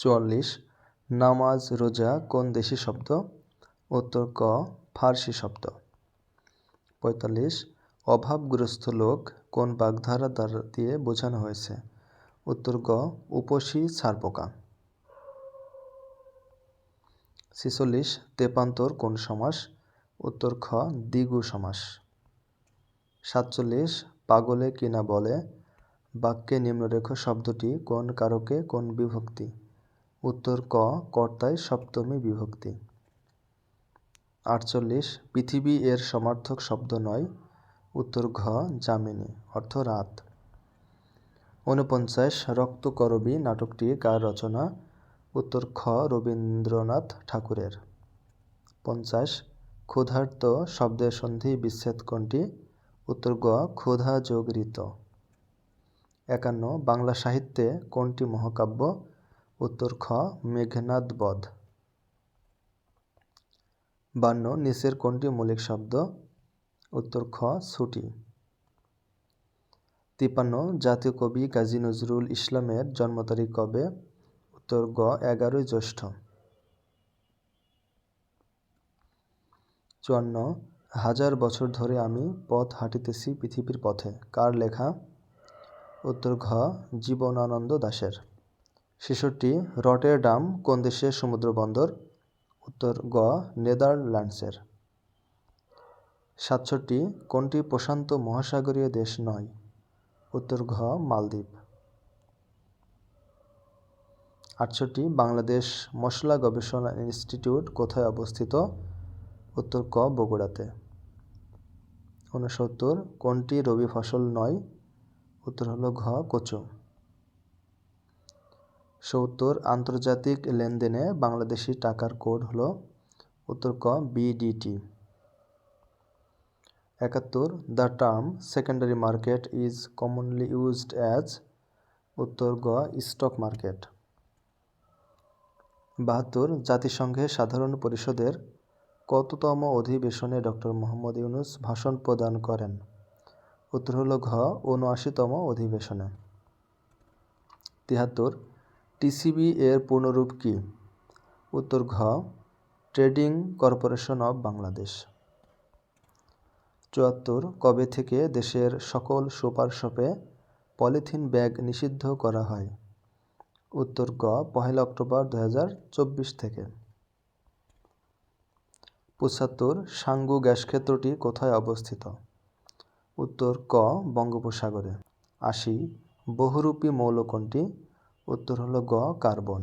চুয়াল্লিশ। নামাজ, রোজা কোন দেশি শব্দ? উত্তর ক, ফার্সি শব্দ। পঁয়তাল্লিশ। অভাবগ্রস্ত লোক কোন বাগধারা দ্বারা দিয়ে বোঝানো হয়েছে? উত্তর গ, উপসী ছারপোকা ছিচল্লিশ। তেপান্তর কোন সমাস? উত্তর খ দ্বিগু সমাস। সাতচল্লিশ। পাগলে কিনা বলে। বাক্যে নিম্নরেখ শব্দটি কোন কারকে কোন বিভক্তি? উত্তর ক, কর্তায় সপ্তমী বিভক্তি। আটচল্লিশ, পৃথিবী এর সমার্থক শব্দ নয়, উত্তর ঘ, যামিনী, অর্থ রাত। ঊনপঞ্চাশ, রক্তকরবী নাটকটি কার রচনা? উত্তর খ, রবীন্দ্রনাথ ঠাকুরের। পঞ্চাশ, ক্ষুধার্ত শব্দের সন্ধি বিচ্ছেদ কোনটি? উত্তর গ, ক্ষুধা যোগ ঋত একান্ন, বাংলা সাহিত্যে কোনটি মহাকাব্য? উত্তর খ, মেঘনাদ বধ। বান্ন, নিচের কোনটি মৌলিক শব্দ? উত্তর খ, ছুটি। তিপান্ন জাতীয় কবি কাজী নজরুল ইসলামের জন্ম তারিখ কবে? উত্তর গ, এগারোই জ্যৈষ্ঠ। চুয়ান্ন, হাজার বছর ধরে আমি পথ হাঁটিতেছি পৃথিবীর পথে। কার লেখা? উত্তর ঘ, জীবনানন্দ দাশের। ছেষট্টি রটেরডাম কোন দেশের সমুদ্র বন্দর উত্তর গ, নেদারল্যান্ডসের। সাতষট্টি কোনটি প্রশান্ত মহাসাগরীয় দেশ নয়? উত্তর ঘ, মালদ্বীপ। আটষট্টি বাংলাদেশ মশলা গবেষণা ইনস্টিটিউট কোথায় অবস্থিত? উত্তর ক, বগুড়াতে। উনসত্তর কোনটি রবি ফসল নয়? উত্তর হলো ঘ, কচু। সত্তর আন্তর্জাতিক লেনদেনে বাংলাদেশি টাকার কোড হলো উত্তর ক বিডিটি একাত্তর, the term secondary market is commonly used as উত্তর গ স্টক মার্কেট। বাহাত্তর জাতিসংঘের সাধারণ পরিষদের কততম অধিবেশনে ডক্টর মোহাম্মদ ইউনুস ভাষণ প্রদান করেন? উত্তর হল ঘ উনআশিতম অধিবেশনে। তিয়াত্তর টিসিবি এর পূর্ণরূপ কি? উত্তর ঘ, ট্রেডিং কর্পোরেশন অব বাংলাদেশ। চুয়াত্তর, কবে থেকে দেশের সকল সুপার শপে পলিথিন ব্যাগ নিষিদ্ধ করা হয়? উত্তর গ পহেলা অক্টোবর দু হাজার চব্বিশ থেকে। পঁচাত্তর, সাঙ্গু গ্যাস ক্ষেত্রটি কোথায় অবস্থিত? উত্তর ক, বঙ্গোপসাগরে। আশি, বহুরূপী মৌল কোনটি? উত্তর হলো গ কার্বন।